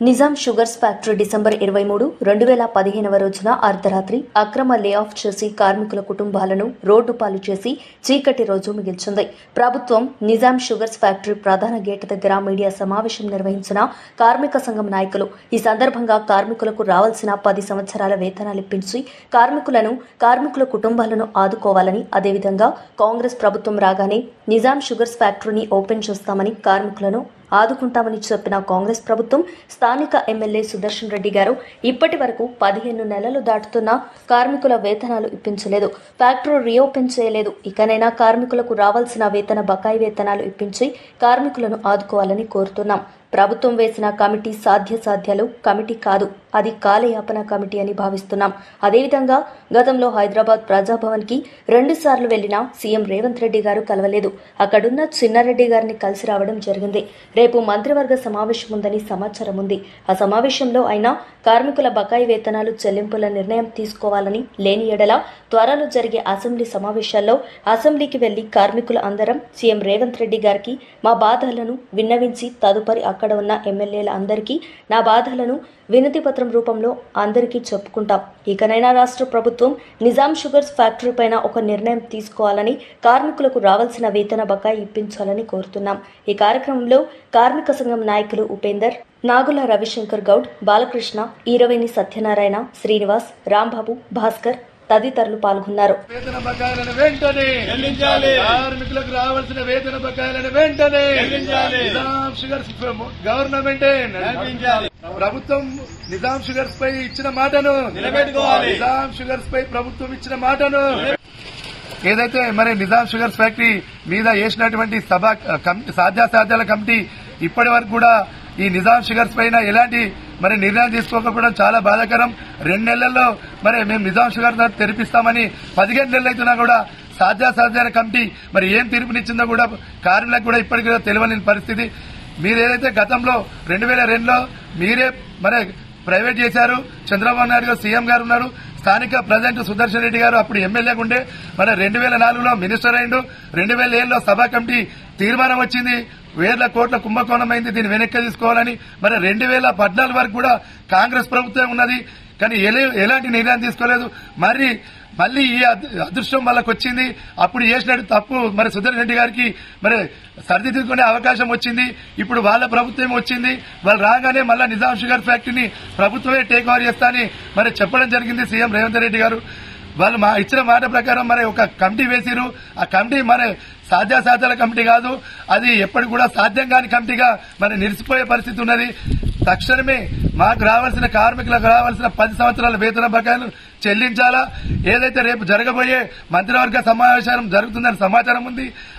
Nizam sugars factory December ఇరవై మూడు రెండు వేల పదిహేనవ రోజున అర్ధరాత్రి అక్రమ లే ఆఫ్ చేసి కార్మికుల కుటుంబాలను రోడ్డు పాలు చేసి చీకటి రోజు మిగిల్చింది. ప్రభుత్వం నిజాం షుగర్స్ ఫ్యాక్టరీ ప్రధాన గేటు దగ్గర మీడియా సమావేశం నిర్వహించిన కార్మిక సంఘం నాయకులు ఈ సందర్భంగా కార్మికులకు రావాల్సిన పది సంవత్సరాల వేతనాలు ఇప్పించి కార్మికులను కార్మికుల కుటుంబాలను ఆదుకోవాలని అదేవిధంగా కాంగ్రెస్ ప్రభుత్వం రాగానే నిజాం షుగర్స్ ఫ్యాక్టరీని ఓపెన్ చేస్తామని కార్మికులను ఆదుకుంటామని చెప్పిన కాంగ్రెస్ ప్రభుత్వం స్థానిక ఎమ్మెల్యే సుదర్శన్ రెడ్డి గారు ఇప్పటి వరకు పదిహేను నెలలు దాటుతున్నా కార్మికుల వేతనాలు ఇప్పించలేదు. ఫ్యాక్టరీ రీఓపెన్ చేయలేదు. ఇకనైనా కార్మికులకు రావాల్సిన వేతన బకాయి వేతనాలు ఇప్పించి కార్మికులను ఆదుకోవాలని కోరుతున్నాం. ప్రభుత్వం వేసిన కమిటీ సాధ్యసాధ్యాలు కమిటీ కాదు అది కాలయాపన కమిటీ అని భావిస్తున్నాం. అదేవిధంగా గతంలో హైదరాబాద్ ప్రజాభవన్కి రెండు సార్లు వెళ్ళిన సీఎం రేవంత్ రెడ్డి గారు కలవలేదు. అక్కడున్న చిన్నారెడ్డి గారిని కలిసి రావడం జరిగింది. రేపు మంత్రివర్గ సమావేశం ఉందని సమాచారం ఉంది. ఆ సమావేశంలో అయినా కార్మికుల బకాయి వేతనాలు చెల్లింపుల నిర్ణయం తీసుకోవాలని లేని ఎడల త్వరలో జరిగే అసెంబ్లీ సమావేశాల్లో అసెంబ్లీకి వెళ్ళి కార్మికుల అందరం సీఎం రేవంత్ రెడ్డి గారికి మా బాధలను విన్నవించి తదుపరి అక్కడ ఉన్న ఎమ్మెల్యేల అందరికీ నా బాధలను వినతి పత్రం రూపంలో అందరికీ చెప్పుకుంటాం. ఇకనైనా రాష్ట్ర ప్రభుత్వం నిజాం షుగర్స్ ఫ్యాక్టరీ పైన ఒక నిర్ణయం తీసుకోవాలని కార్మికులకు రావాల్సిన వేతన బకాయి ఇప్పించాలని కోరుతున్నాం. ఈ కార్యక్రమంలో కార్మిక సంఘం నాయకులు ఉపేందర్ నాగుల రవిశంకర్ గౌడ్ బాలకృష్ణ ఈరవేణి సత్యనారాయణ శ్రీనివాస్ రాంబాబు భాస్కర్ తదితరులు పాల్గొన్నారు వేతన బకాయిలను వెంటనే చెల్లించాలి. కార్మికులకు రావాల్సిన వేతన బకాయిలను వెంటనే చెల్లించాలి. నిజాం షుగర్స్ గవర్నమెంట్ నడిపించాలి. ప్రభుత్వం నిజాం షుగర్స్ పై ఇచ్చిన మాటను నిలబెట్టుకోవాలి. నిజాం షుగర్స్ పై ప్రభుత్వం ఇచ్చిన మాటను ఏదైతే మరి నిజాం షుగర్స్ ఫ్యాక్టరీ మీద వేసినటువంటి సభ కమిటీ సాధ్యాసాధ్యాల కమిటీ ఇప్పటి వరకు కూడా ఈ నిజాం షుగర్స్ పైన ఎలాంటి మరి నిర్ణయం తీసుకోకపోవడం చాలా బాధాకరం. రెండు నెలల్లో మరి మేము నిజాం షుగర్ తెరిపిస్తామని పదిహేను నెలలు అవుతున్నా కూడా సాధ్యాసాధ్యాల కమిటీ మరి ఏం తీర్పునిచ్చిందో కూడా కార్మికులకు కూడా ఇప్పటికీ కూడా తెలియని పరిస్థితి. మీరు ఏదైతే గతంలో రెండు వేల రెండులో మీరే మరి ప్రైవేట్ చేశారు చంద్రబాబు నాయుడు గారు సీఎం గారు ఉన్నారు స్థానిక ప్రజెంట్ సుదర్శన్ రెడ్డి గారు అప్పుడు ఎమ్మెల్యేగా ఉండే మరి రెండు వేల నాలుగులో మినిస్టర్ అయిండు రెండు వేల ఏడులో సభా కమిటీ తీర్మానం వచ్చింది. వేల కోట్ల కుంభకోణం అయింది దీన్ని వెనక్కి తీసుకోవాలని మరి రెండు వేల పద్నాలుగు వరకు కూడా కాంగ్రెస్ ప్రభుత్వం ఉన్నది. కానీ ఎలాంటి నిర్ణయం తీసుకోలేదు. మరి మళ్ళీ ఈ అదృష్టం వాళ్ళకి వచ్చింది. అప్పుడు చేసినట్టు తప్పు మరి సుధీర్ రెడ్డి గారికి మరి సరిదిద్దుకునే అవకాశం వచ్చింది. ఇప్పుడు వాళ్ళ ప్రభుత్వం వచ్చింది. వాళ్ళు రాగానే మళ్ళీ నిజాం షుగర్ ఫ్యాక్టరీని ప్రభుత్వమే టేక్ ఓవర్ చేస్తా మరి చెప్పడం జరిగింది సీఎం రేవంత్ రెడ్డి గారు. వాళ్ళు మా ఇచ్చిన మాట ప్రకారం మరి ఒక కమిటీ వేసిరు ఆ కమిటీ మరి సాధ్యాసాధ్యాల కమిటీ కాదు. అది ఎప్పటికి కూడా సాధ్యం కాని కమిటీగా మరి నిలిచిపోయే పరిస్థితి ఉన్నది. తక్షణమే మాకు రావాల్సిన కార్మికులకు రావాల్సిన పది సంవత్సరాల వేతన బకాయిలు చెల్లించాలా? ఏదైతే రేపు జరగబోయే మంత్రివర్గ సమావేశం జరుగుతుందని సమాచారం ఉంది.